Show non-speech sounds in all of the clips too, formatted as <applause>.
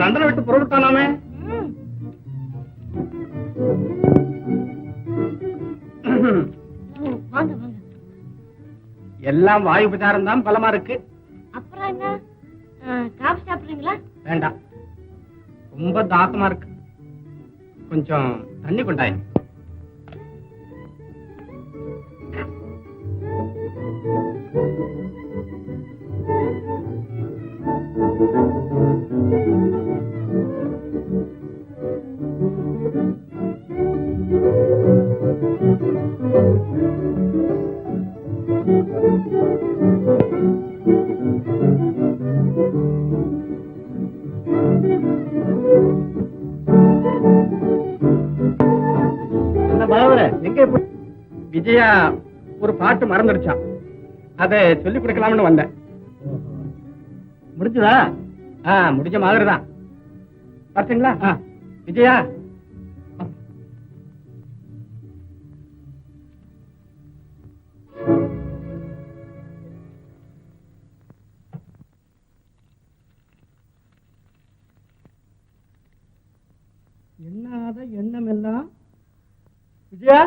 லண்டனை விட்டு புறப்பட்டானாமே எல்லாம் வாயு உபச்சாரம் தான் பலமா இருக்கு. அப்புறம் என்ன? காபி சாப்பிடுறீங்களா? வேண்டாம். ரொம்ப தாகமா இருக்கு. கொஞ்சம் தண்ணி கொண்டாய் விஜயா ஒரு பாட்டு மறந்துடுச்சான் அதை சொல்லி கொடுக்கலாம்னு வந்தேன். முடிஞ்சதா? ஆ முடிஞ்ச மாதிரிதான். பார்த்தீங்களா விஜயா? எண்ணாத எண்ணம் எல்லாம் விஜயா?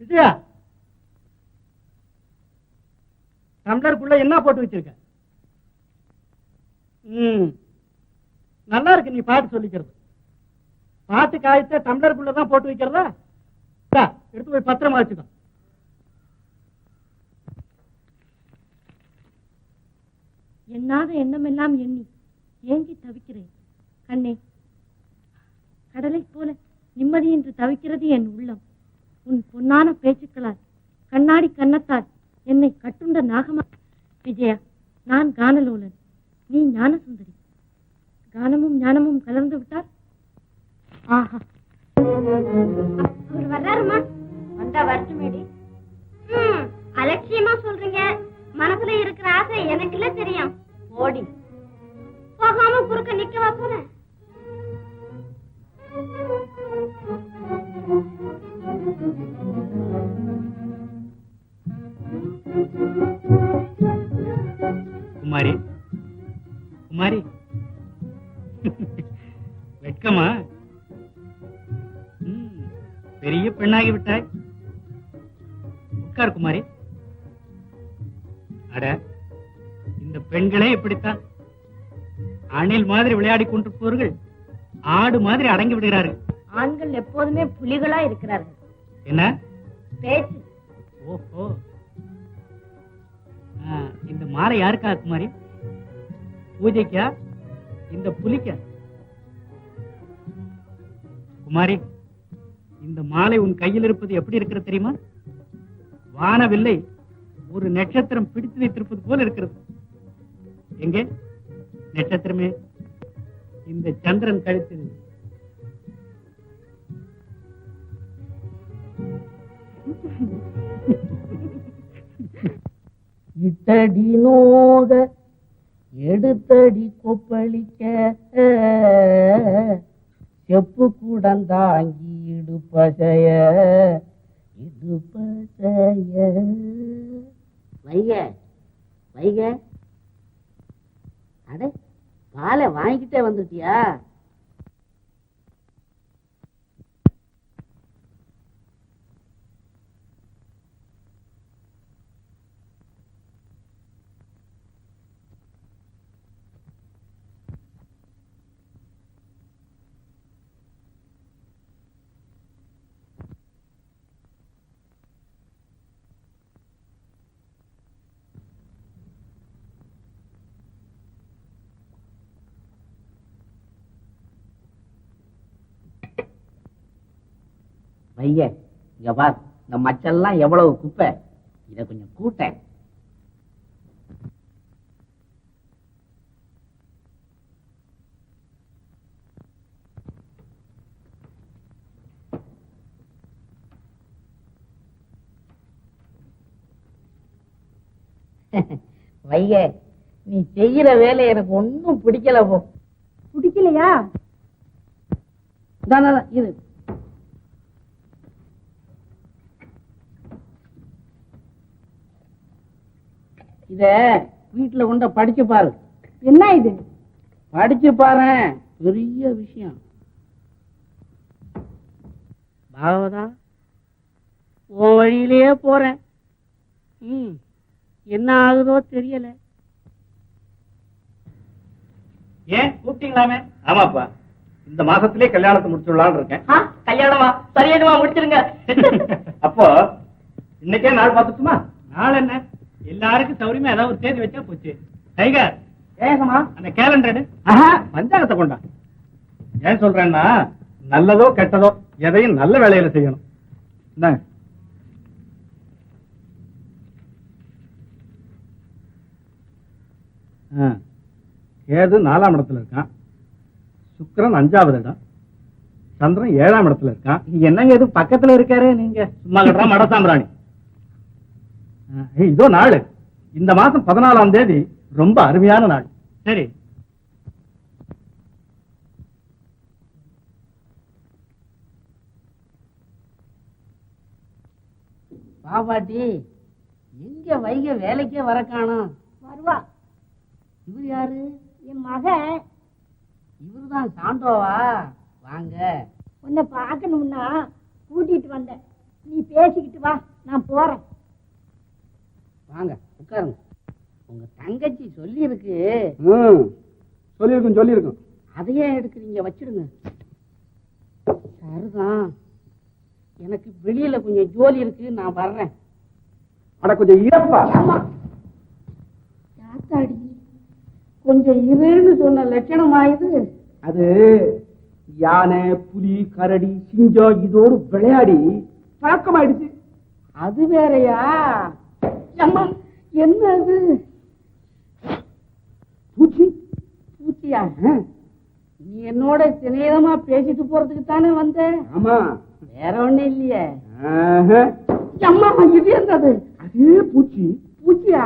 விஜயா? டம்ளருக்குள்ள என்ன போட்டு வச்சிருக்க? ம். நல்லா இருக்கு நீ பாட்டு சொல்லிக்கிறது. பாட்டு காயத்தை டம்ளருக்குள்ளதான் போட்டு வைக்கிறதா? எடுத்து போய் பத்திரமா வச்சுக்கோ. எண்ணாத எண்ணமெல்லாம் எண்ணி ஏங்கி தவிக்கிறேன். கண்ணே கடலை போல நிம்மதி என்று தவிக்கிறது என் உள்ளம். உன் பொன்னான பேச்சுக்களால் பெரிய பெண்ணாகி விட்டாய் உட்கார் குமாரி. அட இந்த பெண்களே இப்படித்தான். அணில் மாதிரி விளையாடி கொண்டிருப்பவர்கள் ஆடு மாதிரி அடங்கி விடுகிறார்கள். ஆண்கள் எப்போதுமே புலிகளா இருக்கிறார்கள். என்ன? பேச்சு. ஓஹோ. இந்த மாலை யாருக்கா குமாரி? பூஜைக்கா? இந்த புலிக்கா? குமாரி இந்த மாலை உன் கையில் இருப்பது எப்படி இருக்கிறது தெரியுமா? வானவில்லை ஒரு நட்சத்திரம் பிடித்து வைத்திருப்பது போல இருக்கிறது. எங்கே? நட்சத்திரமே. இந்த சந்திரன் கழுத்தில். இட்டடி நோக எடுத்தடி கொப்பளிக்க செப்பு கூடந்தாங்கி இடுப்பசைய இடுப்பசைய வைக வைக. அட பாலை வாங்கிக்கிட்டே வந்துட்டியா? வைய இங்க பார் இந்த மச்செல்லாம் எவ்வளவு குப்பை? இத கொஞ்சம் கூட்ட. வைய <laughs> நீ செய்யற வேலை எனக்கு ஒன்னும் பிடிக்கல போ. பிடிக்கலையா? இது. இத வீட்டுல கொண்ட படிச்சு பாரு. என்ன இது? படிச்சு பாரு. பெரிய விஷயம். பாகவதா உன் வழியிலேயே போறேன். ம் என்ன ஆகுதோ தெரியல. ஏன் கூப்பிட்டீங்களாமே? ஆமாப்பா. இந்த மாசத்திலே கல்யாணத்தை முடிச்சுடலாம்னு இருக்கேன். கல்யாணமா சரியானமா முடிச்சிருங்க. <laughs> அப்போ இன்னைக்கே நாள் பார்த்துட்டுமா நாள் என்ன? எல்லாருக்கும் சௌரியமா ஏதாவது ஒரு தேதி வச்சா போச்சு. டைகர். ஏசமா அந்த கேலண்டர் பஞ்சாங்கத்தை கொண்டா. ஏன் சொல்றேன்னா நல்லதோ கெட்டதோ எதையும் நல்ல வேலையில செய்யணும். ஆ, கேது நாலாம் இடத்துல இருக்கான். சுக்கிரன் அஞ்சாவது இடம். சந்திரன் ஏழாம் இடத்துல இருக்கான். என்னங்க இது? பக்கத்துல இருக்காரு நீங்க. சும்மா கட்டுறா மடசாம்பிராணி. ஆ, ஏய், இதோ நாள். இந்த மாசம் பதினாலாம் தேதி ரொம்ப அருமையான நாள். சரி. பாபாட்டி எங்க வைக வேலைக்கே வர காணோம். வருவா. இவர் யாரு? என் மகன் இவர்தான் சாண்டோவா வாங்க. உன்னை பார்க்கணும்னா கூட்டிட்டு வந்தேன். நீ பேசிக்கிட்டு வா நான் போறேன். வாங்க உட்காருங்க. உங்க தங்கச்சி சொல்லி இருக்கு சொல்லியிருக்கும் சொல்லியிருக்கும். அதையே எடுக்கிறீங்க வச்சிடுங்க. சரிதான் எனக்கு வெளியில கொஞ்சம் ஜோலி இருக்கு நான் வர்றேன். அட கொஞ்சம் இறப்பா யாத்தாடி கொஞ்சம் இருன்னு சொன்ன லட்சணம் ஆயுது அது யானை புலி கரடி சிங்கம் இதோடு விளையாடி பழக்கமாயிடுச்சு. அது வேறயா? அம்மா என்ன அது பூச்சி? பூச்சியா? நீ என்னோட சிநேகமா பேசிட்டு போறதுக்கு தானே வந்த? ஆமா. வேற ஒண்ணும் இல்லையே. அம்மா இது என்னது? அதே பூச்சி. பூச்சியா.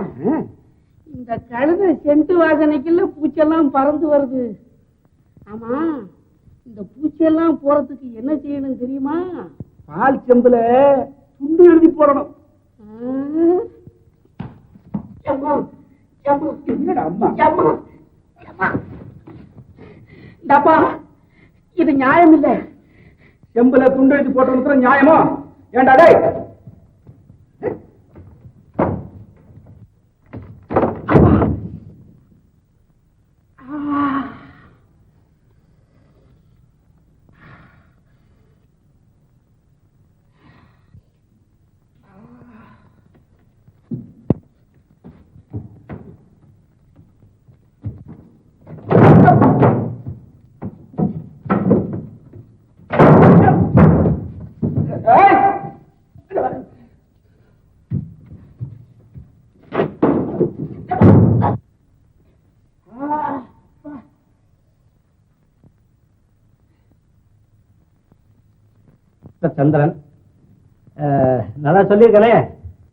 இந்த கழுத செண்டு வாசனைக்குள்ள பூச்செல்லாம் பறந்து வருது. ஆமா இந்த பூச்சியெல்லாம் போறதுக்கு என்ன செய்யணும் தெரியுமா? பால் செம்புல துண்டு எழுதி போடணும். என்னடா அம்மா. டப்பா இது நியாயம் இல்லை செம்புல துண்டு எழுதி போட்டவனுக்கு நியாயமா? ஏண்டா டேய்? சந்திரன். நல்லா சொல்லியிருக்கலே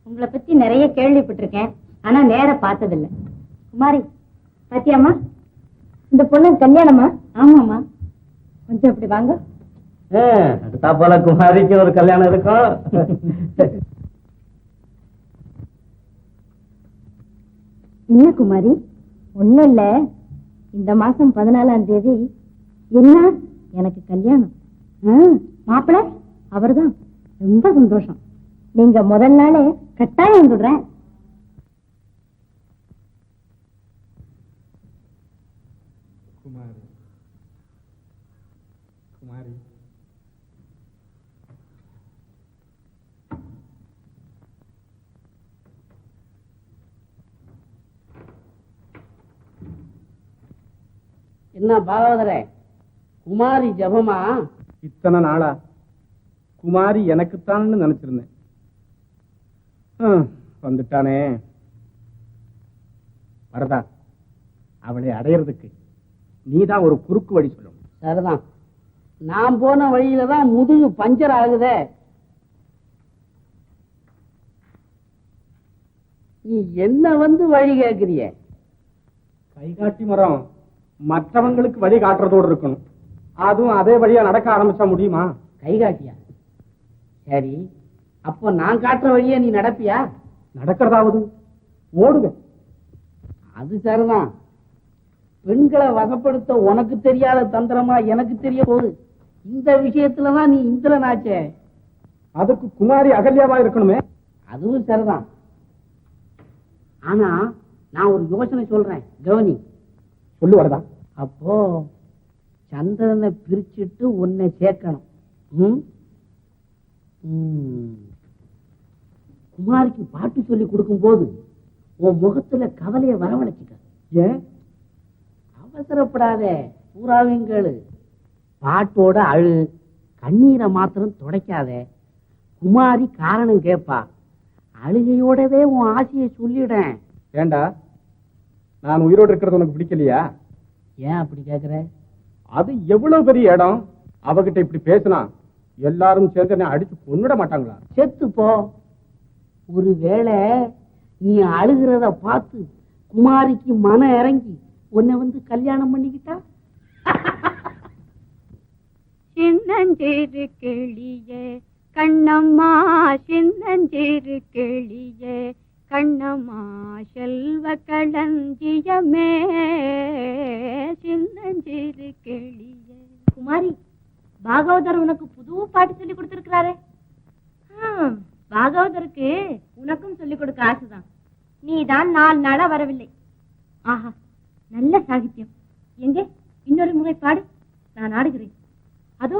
உங்களை பத்தி நிறைய கேள்விப்பட்டிருக்கேன். ஆனா நேர பார்த்ததில்ல. குமாரி பாத்தியாமா இந்த பொண்ணு கல்யாணமா? ஆமாமா கொஞ்சம் இப்படி வாங்க. அடுத்தா போல குமாரிக்கு ஒரு கல்யாணம் இருக்கும். என்ன குமாரி? ஒண்ணும் இல்ல. இந்த மாசம் பதினாலாம் தேதி என்ன? எனக்கு கல்யாணம். மாப்பிள்ள அவர்தான். ரொம்ப சந்தோஷம். நீங்க முதல் நாளே கட்டாயம் வந்துடுறேன். குமாரி. குமாரி. என்ன பாகவதரே? குமாரி ஜபமா? இத்தனை நாளா? குமாரி எனக்குத்தான் நினைச்சிருந்தேன். வந்துட்டானே. வரதா அவளை அடையறதுக்கு நீதான் ஒரு குறுக்கு வழி சொல்லணும். சரிதான். நான் போன வழியில தான் முதுகு பஞ்சர் ஆகுதே. நீ என்ன வந்து வழி கேட்கிறிய? கைகாட்டி மரம் மற்றவங்களுக்கு வழி காட்டுறதோடு இருக்கணும். அதுவும் அதே வழியா நடக்க ஆரம்பிச்சா முடியுமா? கை காட்டியா சரி அப்போ நான் காட்டுற வழியா நீ நடப்பியா? நடக்கிறதாவது? ஓடுவேன் அது சரிதான். பெண்களை வசப்படுத்த உனக்கு தெரியாத தந்திரமா எனக்கு தெரிய போகுது. இந்த விஷயத்துலதான் நீ இந்திரனாச்சே அதுக்கு குமாரி அகல்யாவா இருக்கணுமே. அதுவும் சரிதான். ஆனா நான் ஒரு யோசனை சொல்றேன் கவனி சொல்லு வரதா. அப்போ சந்திரனை பிரிச்சுட்டு உன்னை சேர்க்கணும். ம்? குமாரிக்கு பாட்டு சொல்லி கொடுக்கும்போது உன் முகத்துல கவலைய வரவழைச்சுக்க ஏன்? அவசரப்படாதே பூராவையும் கேளு. பாட்டோட அழு கண்ணீரை மாத்திரம் துடைக்காதே. குமாரி காரணம் கேட்பா அழுகையோடவே உன் ஆசையை சொல்லிடேன் ஏண்டா? நான் உயிரோடு இருக்கிறது உனக்கு பிடிக்கலையா? ஏன் அப்படி கேக்குற? அது எவ்வளவு பெரிய இடம்? அவகிட்ட இப்படி பேசினா எல்லாரும் சேர்ந்து என்னை அடிச்சு கொன்னுட மாட்டாங்களா? செத்து போ. ஒருவேளை நீ அழுகிறத பார்த்து குமாரிக்கு மனம் இறங்கி உன்னை வந்து கல்யாணம் பண்ணிக்கிட்டா? <laughs> சின்னஞ்சிறு கிளியே கண்ணம்மா சின்னஞ்சிறு கிளியே கண்ணம்மா செல்வ களஞ்சியமே. சின்னஞ்சிறு கிளியே. குமாரி பாகவதர் உனக்கு புது பாட்டு சொல்லி கொடுத்திருக்கிறாரே. பாகவதருக்கு உனக்கும் சொல்லிக் கொடுக்க ஆசைதான். நீதான் நாலு நாளா வரவில்லை. ஆஹா நல்ல சாகித்யம். எங்கே? இன்னொரு முறை பாடு. நான் ஆடுகிறேன். அதோ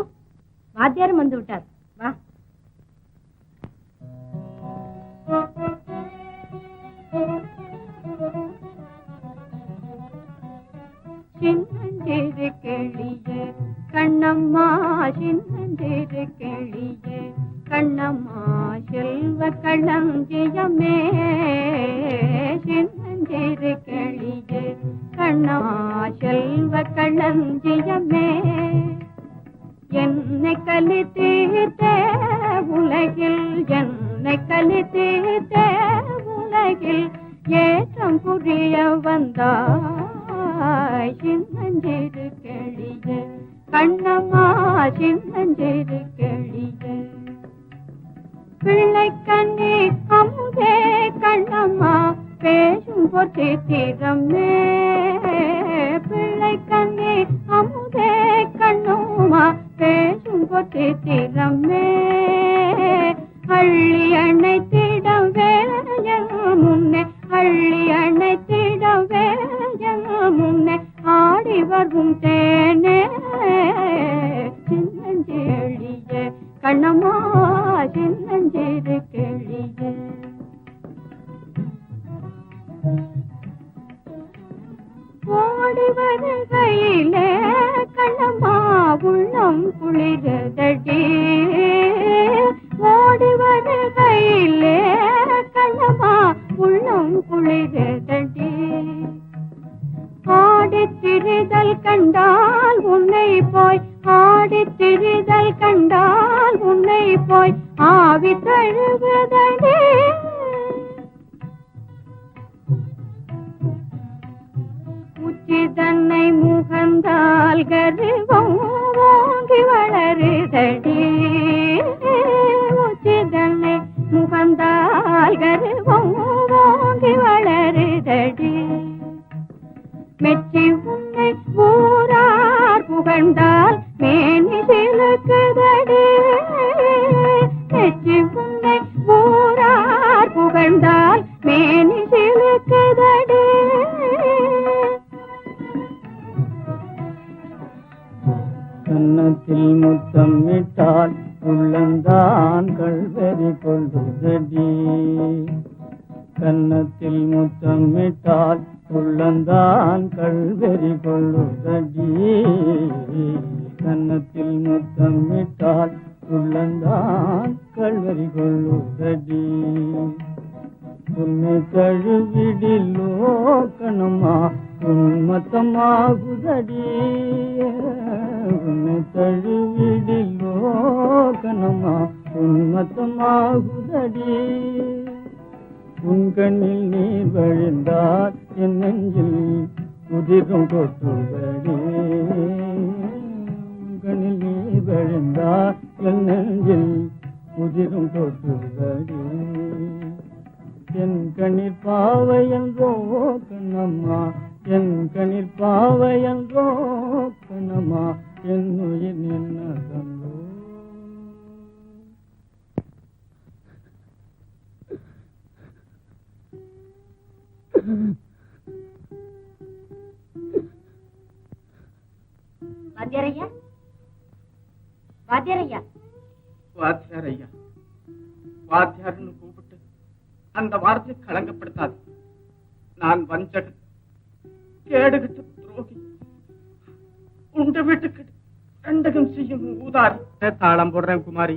வாத்தியாரும் வந்து விட்டார். வா. சின்னஞ்சிறு கிளியே கண்ணம்மா சின்னஞ்சிறு கிளியே கண்ணம்மா செல்வ களஞ்சியமே சின்னஞ்சிறு கிளியே கண்ணம்மா செல்வ களஞ்சியமே என்னை கலி தீர்த்த உலகில் என்னை கலி தீர்த்த உலகில் ஏற்றம் புரிய வந்தார். சின்னஞ்சிறு கெளிய கண்ணம்மா சின்னஞ்சிறு கெளிய பிள்ளை கண்ணே அமுதே கண்ணம்மா பேசும் பொத்தி திறமே பிள்ளை கண்ணே அமுதே கண்ணுமா பேசும் பொத்தி திறமே அள்ளி அணைத்திடம் வேலையல் முன்னே அள்ளி அணைத்திடம் வேலையல் முன்னே ஆடி வரும் தேனே. சின்னஞ்செழிய கண்ணம்மா சின்னஞ்சிறு முகந்தால் கருவம் ஓங்கி வளருதடி. ஏறி கொள்ளுதடி. கன்னத்தில் முத்தம் இட்டால் உள்ளந்தான் கல்வரி கொள்ளுதடி. உன்னை தழுவிடிலோ கணமா உன்மத்தமாகுதடி உன்னை தழுவிடிலோ கணமா உன்மத்தமாகுதடி உன் கண்ணில் நீர் வழிந்தார் என் நெஞ்சில் உதிரும் கொட்டுபடி கண்ணில் நீ வழிந்தால் என் நெஞ்சில் உதிரும் கொட்டுபடி என் கண்ணீர் பாவை என்றோ கண்ணம்மா. என் கண்ணீர் பாவை என்றோ கண்ணம்மா. என் உயிர் என்ன தந்தோ mm வாத்தியாரையா வாத்தியாரையா வாத்தியார் ஐயா வாத்தியார்னு கூப்பிட்டு அந்த வார்த்தையை களங்கப்படுத்தாது. நான் வஞ்சகன். கேடுகிட்ட துரோகி. உண்ட வீட்டுக்கு ரெண்டகம் செய்யும் ஊதாரி. தாளம் போடுறேன் குமாரி.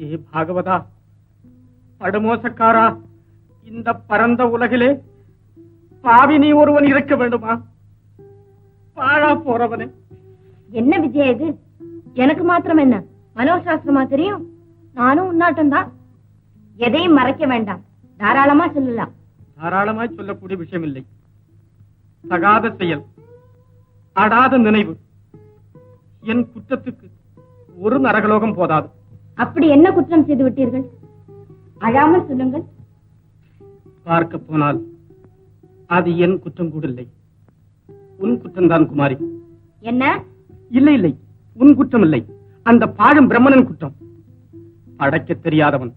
ஏ பாகவதா படுமோசக்காரா இந்த பரந்த உலகிலே பாவி நீ ஒருவன் இருக்க வேண்டுமா? பாழா போறவனே. என்ன விஜய் இது? எனக்கு மாத்திரம் என்ன? மனோசாஸ்திரமா தெரியும்? நானும் உன்னாட்டம் தான் எதையும் மறைக்க வேண்டாம். தாராளமா சொல்லலாம். தாராளமாய் சொல்லக்கூடிய விஷயம் இல்லை தகாத செயல். அடாத நினைவு. என் குற்றத்துக்கு ஒரு நரகலோகம் போதாது. அப்படி என்ன குற்றம் செய்து விட்டீர்கள்? அழாமல் சொல்லுங்கள். பார்க்க போனால் அது என் குற்றம் கூட இல்லை உன் குற்றம்தான் குமாரி. என்ன? இல்லை இல்லை. உன் குற்றம் இல்லை அந்த பாழும் பிரம்மனின் குற்றம். படைக்க தெரியாதவன்.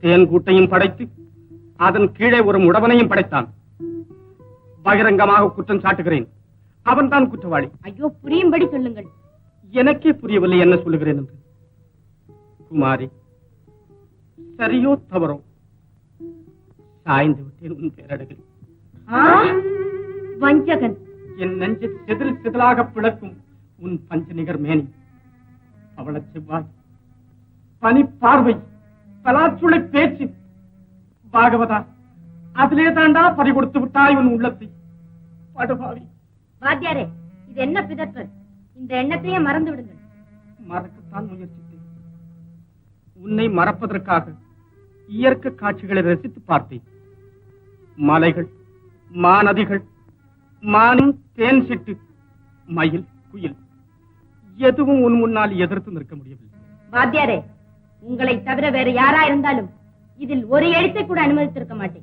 தேன் கூட்டையும் படைத்து அதன் கீழே ஒரு முடவனையும் படைத்தான். பகிரங்கமாக குற்றம் சாட்டுகிறேன். அவன்தான் குற்றவாளி. ஐயோ புரியும்படி சொல்லுங்கள். எனக்கே புரியவில்லை என்ன சொல்லுகிறேன் என்று. குமாரி சரியோ தவறோ? சாய்ந்து விட்டேன் உன் பேரழகில். ஆ? வஞ்சகன். என் நெஞ்சை செதில் செதிலாக பிளக்கும் உன் பஞ்சநிகர் மேனி. அவள செவ்வாய் பனி பார்வை பலாச்சுளை பேச்சு. பாகவதா அதிலே தாண்டா பறி கொடுத்து விட்டாய் உன் உள்ளத்தை. படுபாவி. வாத்தியாரே இது என்ன பிதற்றல் இந்த எண்ணத்தையே மறந்து விடுங்கள். மறக்கத்தான் முயற்சித்தேன். உன்னை மறப்பதற்காக இயற்கை காட்சிகளை ரசித்து பார்த்தேன். மலைகள் மாநதிகள் மானும் தேன் சிட்டு. மயில் குயில். எதுவும் உன் முன்னால் எதிர்த்து நிற்க முடியவில்லை. வாத்தியாரே உங்களை தவிர வேற யாரா இருந்தாலும் இதில் ஒரு எழுத்தை கூட அனுமதித்திருக்க மாட்டேன்.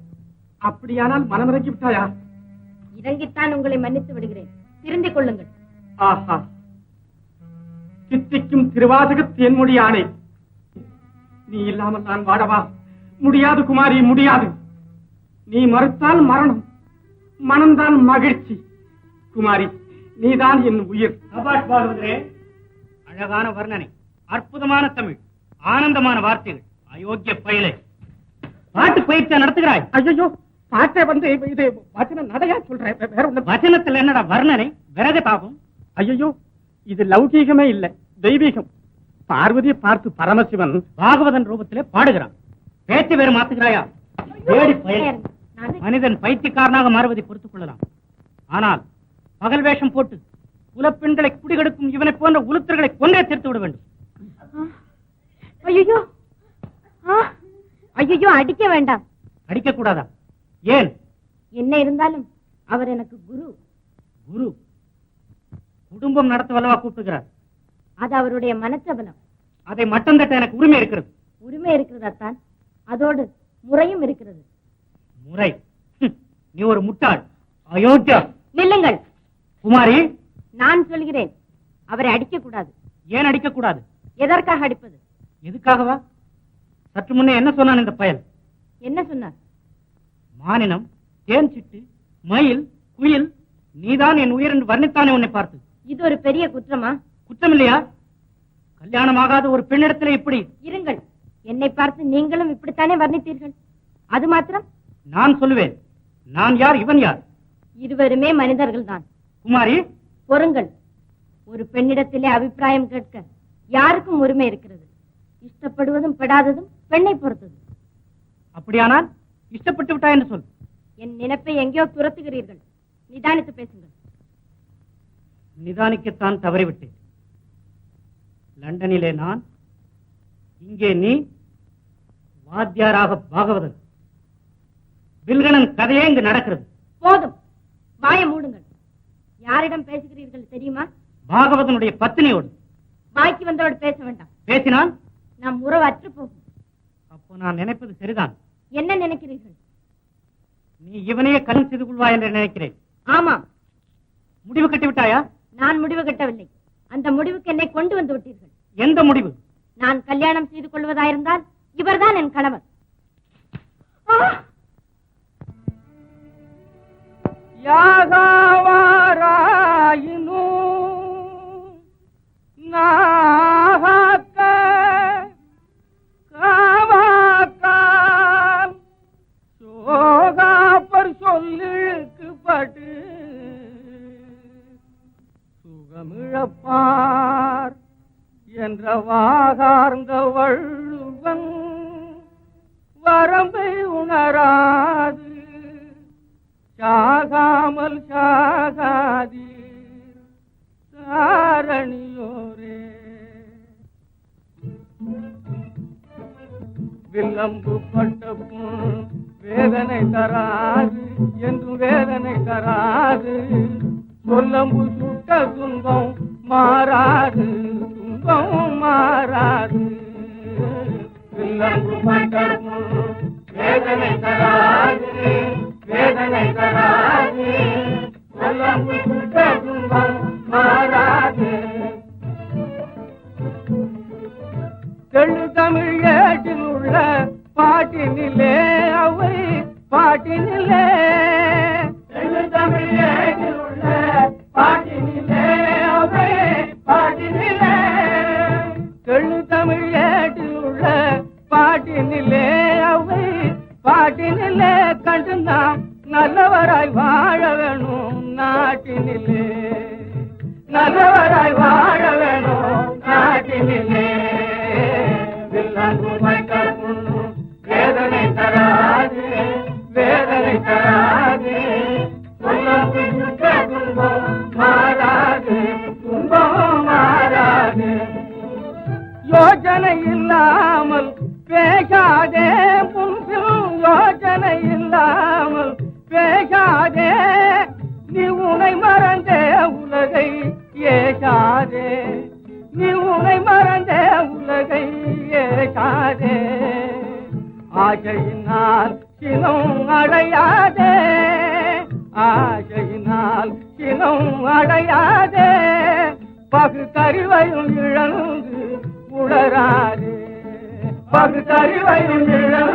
அப்படியானால் மனமிறங்கி விட்டாயா? இறங்கித்தான் உங்களை மன்னித்து விடுகிறேன். திருந்திக் கொள்ளுங்கள். ஆஹா. சித்திக்கும் திருவாசக தேன்மொழி ஆணை நீ இல்லாமல் நான் வாழவா? முடியாது குமாரி முடியாது. நீ மறுத்தால் மரணம். மனம்தான் மகிழ்ச்சி. குமாரி நீதான் என் உயிர். சபாஷ் பாடுவதே. அழகான வர்ணனை அற்புதமான தமிழ் ஆனந்தமான வார்த்தைகள் அயோக்கிய பயிலே. பாட்டு பயிற்சியா நடத்துகிறாய்? ஐயோ பாட்டை வந்து இது வச்சன நடையா சொல்றேன் வேற ஒண்ணு வசனத்துல என்னடா வர்ணனை? விறகு தாகும் ஐயோ இது லௌகீகமே இல்ல தெய்வீகம். பார்வதியை பார்த்து பரமசிவன் பாகவதன் ரூபத்திலே பாடுகிறான். பேச்சு வேறு மாத்துகிறாயா? பயல். நான் மனிதன் பைத்தியக்காரனாக மாறுவதை பொறுத்துக் கொள்ளலாம். ஆனால் பகல் வேஷம் போட்டு உலப்பெண்களை குடிகெடுக்கும் இவனை போன்ற உளுத்தர்களை கொன்றே தீர்த்து விட வேண்டும். ஐயோ ஐயோ அடிக்க வேண்டாம். அடிக்க கூடாதா ஏன்? என்ன இருந்தாலும் அவர் எனக்கு குரு. குரு? குடும்பம் நடத்த வல்லவா கூப்பிடுகிறார் அது அவருடைய மனச்சபலம். அதை மட்டம் தட்ட எனக்கு உரிமை இருக்கிறது. உரிமை இருக்கிறதாத்தான் அதோடு முறையும் இருக்கிறது. முறை. நீ ஒரு முட்டாள். அயோக்கியா நில்லுங்கள். குமாரி. நான் சொல்கிறேன். அவரை அடிக்க கூடாது ஏன் அடிக்க கூடாது எதற்காக அடிப்பது? எதுக்காகவா? சற்று முன்னே என்ன சொன்னான் இந்த பயல்? என்ன சொன்னார்? மானினம் தேன் சிட்டு மயில் குயில் நீதான் என் உயிர் என்று வர்ணித்தானே உன்னை பார்த்து. இது ஒரு பெரிய குற்றமா? குற்றம் இல்லையா கல்யாணமாகாத ஒரு பெண்ணிடத்திலே இப்படி. இருங்கள். என்னை பார்த்து நீங்களும் இப்படித்தானே வர்ணித்தீர்கள். அது மாத்திரம் நான் சொல்லுவேன். நான் யார் இவன் யார்? இருவருமே மனிதர்கள் தான் குமாரி? பொறுங்கள். ஒரு பெண்ணிடத்திலே அபிப்பிராயம் கேட்க யாருக்கும் உரிமை இருக்கிறது. இஷ்டப்படுவதும் படாததும் பெண்ணை பொறுத்தது. அப்படியானால் இஷ்டப்பட்டு விட்டா என்று சொல். என் நினைப்பை எங்கேயோ துரத்துகிறீர்கள். நிதானித்து பேசுங்கள். நிதானிக்கத்தான் தவறிவிட்டேன். லண்டனிலே நான் இங்கே நீ வாத்தியாராக பாகவதன். வில்கணன் கதையே இங்கு நடக்கிறது. போதும். வாயை மூடுங்கள். யாரிடம் பேசுகிறீர்கள் தெரியுமா? பாகவதனுடைய பத்தினியோடு. வாய்க்கு வந்தோடு பேச வேண்டாம். பேசினால்? நம் உறவு அற்று போகும். அப்போ நான் நினைப்பது சரிதான். என்ன நினைக்கிறீர்கள்? நீ இவனையே கல்யாணம் செய்து கொள்வாய் என்று நினைக்கிறேன். ஆமாம். முடிவு கட்டி விட்டாயா? நான் முடிவு கட்டவில்லை. அந்த முடிவுக்கு என்னை கொண்டு வந்து விட்டீர்கள். எந்த முடிவு? நான் கல்யாணம் செய்து கொள்வதாயிருந்தால் இவர்தான் என் கணவர். யாகாவாராயினும் நாகாக்க காவாக்கால் சோகாப்பர் சொல்லுக்கு பட்டு சுகமிழப்பார் என்ற வாகார்ந்த வள்ளுவன் வரம்பை உணராது. சாகாமல் சாகாதீர். சாரணியோரே. வில்லம்பு பட்ட வேதனை தராது என்றும் வேதனை தராது. சொல்லம்பு சுட்ட துன்பம் மாறாது. ஆசையினால் சினம் அடையாதே. ஆசையினால் சினம் அடையாதே. பகுத்தறிவையும் இழந்து உணராதே பகுத்தறிவையும் இழந்து